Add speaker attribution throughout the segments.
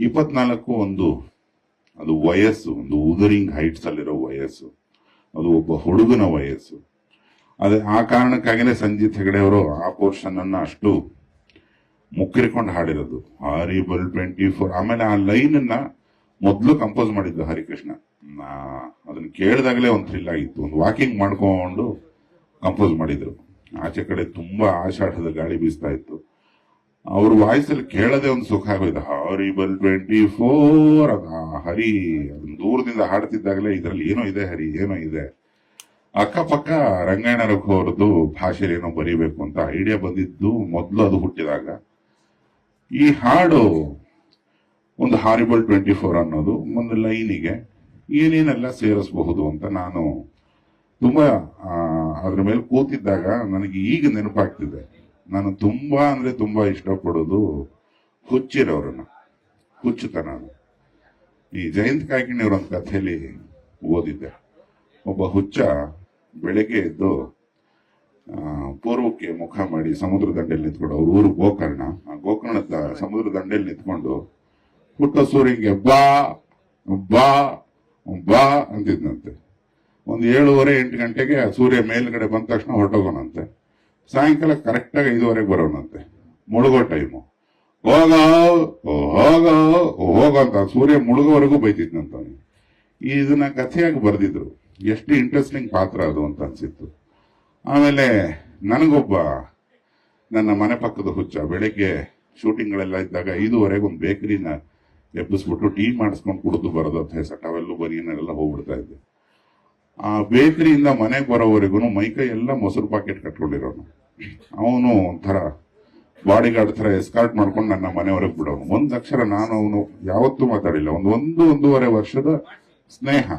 Speaker 1: ಇಪ್ಪತ್ನಾಲ್ಕು ಒಂದು, ಅದು ವಯಸ್ಸು, ಒಂದು ಉದರಿಂಗ್ ಹೈಟ್ಸ್ ಅಲ್ಲಿರೋ ವಯಸ್ಸು, ಅದು ಒಬ್ಬ ಹುಡುಗನ ವಯಸ್ಸು. ಅದೇ ಆ ಕಾರಣಕ್ಕಾಗಿನೇ ಸಂಜೀತ್ ಹೆಗಡೆ ಅವರು ಆ ಪೋರ್ಷನ್ ಅನ್ನ ಅಷ್ಟು ಮುಕ್ಕಿರಿಕೊಂಡು ಹಾಡಿರೋದು. ಹಾರಿಬಲ್ ಟ್ವೆಂಟಿ ಫೋರ್ ಆಮೇಲೆ ಆ ಲೈನ್ ಅನ್ನ ಮೊದಲು ಕಂಪೋಸ್ ಮಾಡಿದ್ದು ಹರಿಕೃಷ್ಣ. ಅದನ್ನ ಕೇಳಿದಾಗಲೇ ಒಂದು ಥ್ರಿಲ್ ಆಗಿತ್ತು. ಒಂದು ವಾಕಿಂಗ್ ಮಾಡ್ಕೊಂಡು ಕಂಪೋಸ್ ಮಾಡಿದ್ರು. ಆಚೆ ಕಡೆ ತುಂಬಾ ಆಷಾಢದ ಗಾಳಿ ಬೀಸ್ತಾ ಇತ್ತು. ಅವ್ರ ವಾಯ್ಸಲ್ಲಿ ಕೇಳದೆ ಒಂದು ಸುಖ ಆಗೋಯ್ತು. ಹಾರಿಬಲ್ ಟ್ವೆಂಟಿ ಫೋರ್ ಅದ. ಹರಿ ದೂರದಿಂದ ಹಾಡ್ತಿದ್ದಾಗಲೇ ಇದರಲ್ಲಿ ಏನೋ ಇದೆ ಹರಿ, ಏನೋ ಇದೆ. ಅಕ್ಕಪಕ್ಕ ರಂಗಾಯಣ ರಘು ಅವರದ್ದು ಭಾಷೆಯಲ್ಲಿ ಏನೋ ಬರೀಬೇಕು ಅಂತ ಐಡಿಯಾ ಬಂದಿದ್ದು ಮೊದಲು ಅದು ಹುಟ್ಟಿದಾಗ. ಈ ಹಾಡು ಒಂದು ಹಾರಿಬಲ್ ಟ್ವೆಂಟಿ ಫೋರ್ ಅನ್ನೋದು ಒಂದು ಲೈನಿಗೆ ಏನೇನೆಲ್ಲ ಸೇರಿಸಬಹುದು ಅಂತ ನಾನು ತುಂಬಾ ಅದ್ರ ಮೇಲೆ ಕೂತಿದ್ದಾಗ ನನಗೆ ಈಗ ನೆನಪಾಗ್ತಿದೆ. ನಾನು ತುಂಬಾ ಅಂದ್ರೆ ತುಂಬಾ ಇಷ್ಟಪಡೋದು ಹುಚ್ಚಿರವ್ರನ್ನ. ಹುಚ್ಚುತನ ಈ ಜಯಂತ್ ಕಾಯ್ಕಿಣಿಯವ್ರ ಒಂದು ಕಥೆಯಲ್ಲಿ ಓದಿದ್ದೆ. ಒಬ್ಬ ಹುಚ್ಚ ಬೆಳಗ್ಗೆ ಎದ್ದು ಪೂರ್ವಕ್ಕೆ ಮುಖ ಮಾಡಿ ಸಮುದ್ರ ದಂಡೆಯಲ್ಲಿ ನಿಂತ್ಕೊಂಡು, ಅವ್ರ ಊರು ಗೋಕರ್ಣ. ಆ ಗೋಕರ್ಣದ ಸಮುದ್ರ ದಂಡೆಯಲ್ಲಿ ನಿಂತ್ಕೊಂಡು, ಹುಟ್ಟ ಸೂರ್ಯಂಗೆ ಬಾ ಬಾ ಬಾ ಅಂತಿದ್ನಂತೆ. ಒಂದು ಏಳುವರೆ ಎಂಟು ಗಂಟೆಗೆ ಸೂರ್ಯ ಮೇಲ್ಗಡೆ ಬಂದ ತಕ್ಷಣ ಹೊರಟೋಗೋಣಂತೆ ಸಾಯಂಕಾಲ ಕರೆಕ್ಟಾಗಿ ಐದುವರೆಗೆ ಬರೋಣಂತೆ. ಮುಳುಗೋ ಟೈಮು ಹೋಗ ಹೋಗ ಅಂತ ಸೂರ್ಯ ಮುಳುಗೋವರೆಗೂ ಬೈತಿದ್ನಂತಾನೆ. ಇದನ್ನ ಕಥೆಯಾಗಿ ಬರೆದಿದ್ರು. ಎಷ್ಟು ಇಂಟ್ರೆಸ್ಟಿಂಗ್ ಪಾತ್ರ ಅದು ಅಂತ ಅನ್ಸಿತ್ತು. ಆಮೇಲೆ ನನಗೊಬ್ಬ ನನ್ನ ಮನೆ ಪಕ್ಕದ ಹುಚ್ಚ ಬೆಳಿಗ್ಗೆ ಶೂಟಿಂಗ್ಗಳೆಲ್ಲ ಇದ್ದಾಗ ಐದುವರೆಗೆ ಒಂದು ಬೇಕರಿನ ಎಬ್ಬಿಸ್ಬಿಟ್ಟು ಟೀ ಮಾಡಿಸ್ಕೊಂಡು ಕುಡಿದು ಬರೋದು ಅಂತ ಹೆಸರು ಅವೆಲ್ಲೂ ಬನಿಯನ್ನೆಲ್ಲ ಹೋಗ್ಬಿಡ್ತಾ ಇದ್ದೆ. ಆ ಬೇಕರಿಯಿಂದ ಮನೆಗೆ ಬರೋವರೆಗೂ ಮೈಕೈ ಎಲ್ಲ ಮೊಸರು ಪಾಕೆಟ್ ಕಟ್ಕೊಂಡಿರೋನು. ಅವನು ಒಂಥರ ಬಾಡಿ ಗಾರ್ಡ್ ತರ ಎಸ್ಕಾರ್ಟ್ ಮಾಡ್ಕೊಂಡು ನನ್ನ ಮನೆಯವರೆಗೆ ಬಿಡೋನು. ಒಂದು ಅಕ್ಷರ ನಾನು ಅವನು ಯಾವತ್ತೂ ಮಾತಾಡಿಲ್ಲ. ಒಂದು ಒಂದು ಒಂದೂವರೆ ವರ್ಷದ ಸ್ನೇಹ.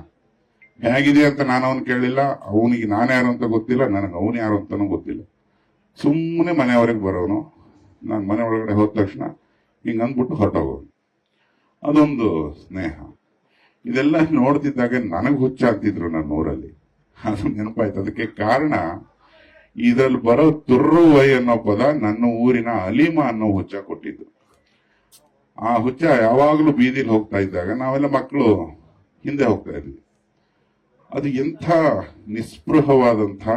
Speaker 1: ಹೇಗಿದೆ ಅಂತ ನಾನು ಅವನು ಕೇಳಿಲ್ಲ. ಅವನಿಗೆ ನಾನು ಯಾರು ಅಂತ ಗೊತ್ತಿಲ್ಲ. ನನಗೆ ಅವನು ಯಾರು ಅಂತಾನೂ ಗೊತ್ತಿಲ್ಲ. ಸುಮ್ಮನೆ ಮನೆಯವರೆಗೆ ಬರೋನು. ನಾನು ಮನೆ ಒಳಗಡೆ ಹೋದ ತಕ್ಷಣ ಹಿಂಗೆ ಅಂದ್ಬಿಟ್ಟು ಹೊರಟೋಗೋನು. ಅದೊಂದು ಸ್ನೇಹ. ಇದೆಲ್ಲ ನೋಡ್ತಿದ್ದಾಗ ನನಗೆ ಹುಚ್ಚಾಗ್ತಿದ್ರು ನನ್ನ ಊರಲ್ಲಿ. ಅದು ನೆನಪಾಯ್ತು. ಅದಕ್ಕೆ ಕಾರಣ, ಇದ್ರಲ್ಲಿ ಬರೋ ತುರ್ರುವೈ ಅನ್ನೋ ಪದ ನನ್ನ ಊರಿನ ಅಲಿಮ ಅನ್ನೋ ಹುಚ್ಚ ಕೊಟ್ಟಿದ್ದು. ಆ ಹುಚ್ಚ ಯಾವಾಗಲೂ ಬೀದಿಲಿ ಹೋಗ್ತಾ ಇದ್ದಾಗ ನಾವೆಲ್ಲ ಮಕ್ಕಳು ಹಿಂದೆ ಹೋಗ್ತಾ ಇದ್ವಿ. ಅದು ಎಂಥ ನಿಸ್ಪೃಹವಾದಂಥ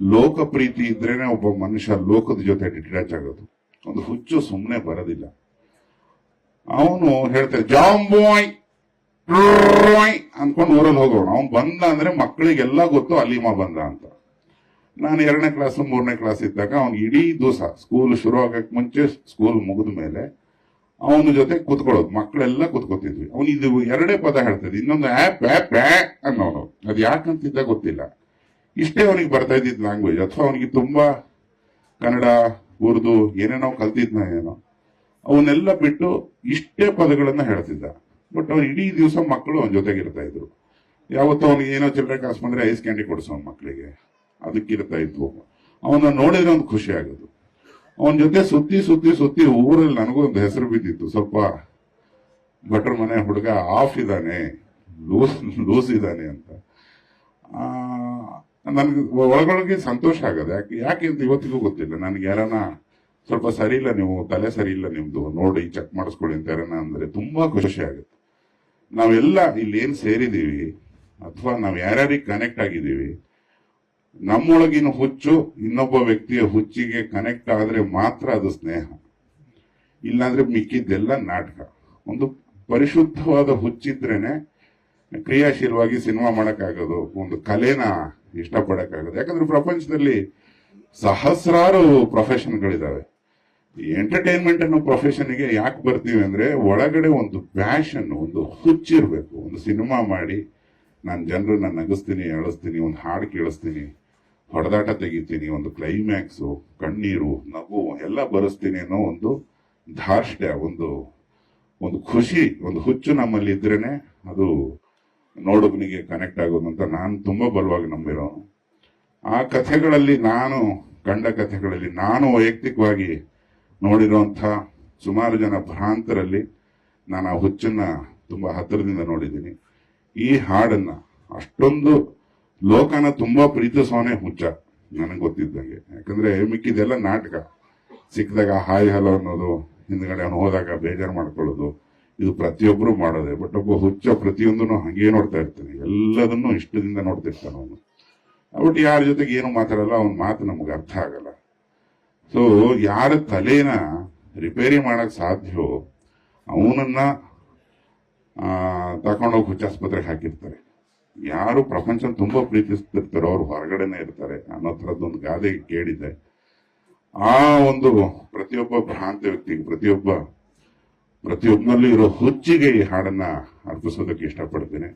Speaker 1: ಲೋಕಪ್ರೀತಿ ಇದ್ರೇನೆ ಒಬ್ಬ ಮನುಷ್ಯ ಲೋಕದ ಜೊತೆ ಡಿಟ್ಯಾಚ್ ಆಗೋದು. ಒಂದು ಹುಚ್ಚು ಸುಮ್ಮನೆ ಬರೋದಿಲ್ಲ. ಅವನು ಹೇಳ್ತಾರೆ ಜಾಂಬೋಯ್! ಅನ್ಕೊಂಡು ಊರಲ್ಲಿ ಹೋಗೋಣ ಅವ್ನು ಬಂದ ಅಂದ್ರೆ ಮಕ್ಕಳಿಗೆಲ್ಲ ಗೊತ್ತು ಅಲ್ಲಿಮ ಬಂದ ಅಂತ. ನಾನು ಎರಡನೇ ಕ್ಲಾಸ್ ಮೂರನೇ ಕ್ಲಾಸ್ ಇದ್ದಾಗ ಅವ್ನು ಇಡೀ ದಿವಸ ಸ್ಕೂಲ್ ಶುರು ಆಗಕ್ ಮುಂಚೆ ಸ್ಕೂಲ್ ಮುಗಿದ ಮೇಲೆ ಅವನ ಜೊತೆ ಕೂತ್ಕೊಳ್ಳೋದು. ಮಕ್ಕಳೆಲ್ಲ ಕುತ್ಕೋತಿದ್ವಿ. ಅವ್ನು ಇದು ಎರಡೇ ಪದ ಹೇಳ್ತದೆ ಇನ್ನೊಂದು ಆಪ್ ಆಪ್ ಅನ್ನೋನು. ಅದು ಯಾಕಂತಿದ್ದ ಗೊತ್ತಿಲ್ಲ. ಇಷ್ಟೇ ಅವನಿಗೆ ಬರ್ತಾ ಇದ್ದಿದ್ ಲ್ಯಾಂಗ್ವೇಜ್ ಅಥವಾ ಅವನಿಗೆ ತುಂಬಾ ಕನ್ನಡ, ಉರ್ದು ಏನೇನೋ ಕಲ್ತಿದ್ನ ಏನೋ. ಅವನ್ನೆಲ್ಲ ಬಿಟ್ಟು ಇಷ್ಟೇ ಪದಗಳನ್ನ ಹೇಳ್ತಿದ್ದ. ಬಟ್ ಅವ್ನು ಇಡೀ ದಿವಸ ಮಕ್ಕಳು ಅವನ ಜೊತೆಗಿರ್ತಾ ಇದ್ರು. ಯಾವತ್ತೂ ಅವ್ನಿಗೆ ಏನೋ ಚಿಲ್ಲರೆ ಕಾಸು ಬಂದ್ರೆ ಐಸ್ ಕ್ಯಾಂಡಿ ಕೊಡಿಸೋನ್ ಮಕ್ಕಳಿಗೆ ಅದಕ್ಕಿರ್ತಾ ಇದ್ವು. ಅವನ ನೋಡಿದ್ರೆ ಒಂದು ಖುಷಿ ಆಗೋದು. ಅವನ ಜೊತೆ ಸುತ್ತಿ ಸುತ್ತಿ ಸುತ್ತಿ ಊರಲ್ಲಿ ನನಗೂ ಒಂದು ಹೆಸರು ಬಿದ್ದಿತ್ತು. ಸ್ವಲ್ಪ ಭಟ್ರ ಮನೆ ಹುಡುಗ ಆಫ್ ಇದ್ದಾನೆ ಲೂಸ್ ಲೂಸ್ ಇದ್ದಾನೆ ಅಂತ. ನನಗೆ ಒಳಗೊಳಗೆ ಸಂತೋಷ ಆಗೋದು. ಯಾಕೆ ಯಾಕೆ ಅಂತ ಇವತ್ತಿಗೂ ಗೊತ್ತಿಲ್ಲ. ನನಗೆ ಯಾರನ್ನ ಸ್ವಲ್ಪ ಸರಿ ಇಲ್ಲ ನೀವು, ತಲೆ ಸರಿ ಇಲ್ಲ ನಿಮ್ದು. ನೋಡಿ ಚೆಕ್ ಮಾಡಿಸ್ಕೊಳ್ಳಿ ಅಂತ ಯಾರನ್ನ ಅಂದ್ರೆ ತುಂಬಾ ಖುಷಿ ಆಗುತ್ತೆ. ನಾವೆಲ್ಲ ಇಲ್ಲಿ ಏನ್ ಸೇರಿದೀವಿ ಅಥವಾ ನಾವ್ ಯಾರ್ಯಾರಿಗೆ ಕನೆಕ್ಟ್ ಆಗಿದ್ದೀವಿ, ನಮ್ಮೊಳಗಿನ ಹುಚ್ಚು ಇನ್ನೊಬ್ಬ ವ್ಯಕ್ತಿಯ ಹುಚ್ಚಿಗೆ ಕನೆಕ್ಟ್ ಆದ್ರೆ ಮಾತ್ರ ಅದು ಸ್ನೇಹ. ಇಲ್ಲಾಂದ್ರೆ ಮಿಕ್ಕಿದ್ದೆಲ್ಲ ನಾಟಕ. ಒಂದು ಪರಿಶುದ್ಧವಾದ ಹುಚ್ಚಿದ್ರೇನೆ ಕ್ರಿಯಾಶೀಲವಾಗಿ ಸಿನಿಮಾ ಮಾಡಕ್ಕಾಗೋದು, ಒಂದು ಕಲೆನ ಇಷ್ಟಪಡಕ್ಕಾಗೋದು. ಯಾಕಂದ್ರೆ ಪ್ರಪಂಚದಲ್ಲಿ ಸಹಸ್ರಾರು ಪ್ರೊಫೆಷನ್ಗಳಿದ್ದಾವೆ ಎಂಟರ್ಟೈನ್ಮೆಂಟ್ ಅನ್ನೋ ಪ್ರೊಫೆಷನ್ಗೆ ಯಾಕೆ ಬರ್ತೀವಿ ಅಂದ್ರೆ ಒಳಗಡೆ ಒಂದು ಪ್ಯಾಷನ್ ಒಂದು ಹುಚ್ಚಿರ್ಬೇಕು ಒಂದು ಸಿನಿಮಾ ಮಾಡಿ ನಾನು ಜನರನ್ನ ನಗಿಸ್ತೀನಿ, ಅಳಿಸ್ತೀನಿ, ಒಂದು ಹಾಡು ಕೇಳಿಸ್ತೀನಿ, ಹೊಡೆದಾಟ ತೆಗಿತೀನಿ, ಒಂದು ಕ್ಲೈಮ್ಯಾಕ್ಸು ಕಣ್ಣೀರು, ನಗು ಎಲ್ಲ ಬರೆಸ್ತೀನಿ ಅನ್ನೋ ಒಂದು ಧಾರ್ಷ್ಟ್ಯ, ಒಂದು ಒಂದು ಖುಷಿ, ಒಂದು ಹುಚ್ಚು ನಮ್ಮಲ್ಲಿ ಇದ್ರೇನೆ ಅದು ನೋಡುಗನಿಗೆ ಕನೆಕ್ಟ್ ಆಗೋದು ಅಂತ ನಾನು ತುಂಬ ಬಲವಾಗಿ ನಂಬಿರೋ. ಆ ಕಥೆಗಳಲ್ಲಿ ನಾನು, ಕಂಡ ಕಥೆಗಳಲ್ಲಿ ನಾನು ವೈಯಕ್ತಿಕವಾಗಿ ನೋಡಿರುವಂಥ ಸುಮಾರು ಜನ ಭ್ರಾಂತರಲ್ಲಿ ನಾನು ಆ ಹುಚ್ಚನ್ನ ತುಂಬಾ ಹತ್ತಿರದಿಂದ ನೋಡಿದ್ದೀನಿ. ಈ ಹಾಡನ್ನ ಅಷ್ಟೊಂದು ಲೋಕನ ತುಂಬಾ ಪ್ರೀತಿಸೋನೆ ಹುಚ್ಚ, ನನಗೆ ಗೊತ್ತಿದ್ದಂಗೆ. ಯಾಕಂದ್ರೆ ಮಿಕ್ಕಿದೆಲ್ಲ ನಾಟಕ. ಸಿಕ್ಕಿದಾಗ ಹಾಯ್ ಹಲೋ ಅನ್ನೋದು, ಹಿಂದ್ಗಡೆ ಅವನು ಹೋದಾಗ ಬೇಜಾರು ಮಾಡ್ಕೊಳ್ಳೋದು, ಇದು ಪ್ರತಿಯೊಬ್ಬರು ಮಾಡೋದೆ. ಬಟ್ ಒಬ್ಬ ಹುಚ್ಚ ಪ್ರತಿಯೊಂದನ್ನು ಹಂಗೆ ನೋಡ್ತಾ ಇರ್ತಾನೆ. ಎಲ್ಲದನ್ನು ಇಷ್ಟದಿಂದ ನೋಡ್ತಿರ್ತಾನೆ ಅವನು. ಬಟ್ ಯಾರ ಜೊತೆಗೆ ಏನು ಮಾತಾಡಲ್ಲ, ಅವನ ಮಾತು ನಮ್ಗೆ ಅರ್ಥ ಆಗಲ್ಲ. ಸೊ ಯಾರ ತಲೆನ ರಿಪೇರಿ ಮಾಡಕ್ ಸಾಧ್ಯವೋ ಅವನನ್ನ ತಕೊಂಡೋಗಿ ಹುಚ್ಚಾಸ್ಪತ್ರೆಗೆ ಹಾಕಿರ್ತಾರೆ. ಯಾರು ಪ್ರಪಂಚ ತುಂಬಾ ಪ್ರೀತಿಸ್ತಿರ್ತಾರೋ ಅವ್ರು ಹೊರಗಡೆನೆ ಇರ್ತಾರೆ ಅನ್ನೋ ಥರದ್ದೊಂದು ಗಾದೆ ಕೇಳಿದೆ. ಆ ಒಂದು ಪ್ರತಿಯೊಬ್ಬ ಭ್ರಾಂತ ವ್ಯಕ್ತಿಗೆ, ಪ್ರತಿಯೊಬ್ಬ, ಪ್ರತಿಯೊಬ್ಬನಲ್ಲೂ ಇರೋ ಹುಚ್ಚಿಗೆ ಈ ಹಾಡನ್ನ ಅರ್ಪಿಸೋದಕ್ಕೆ ಇಷ್ಟಪಡ್ತೇನೆ.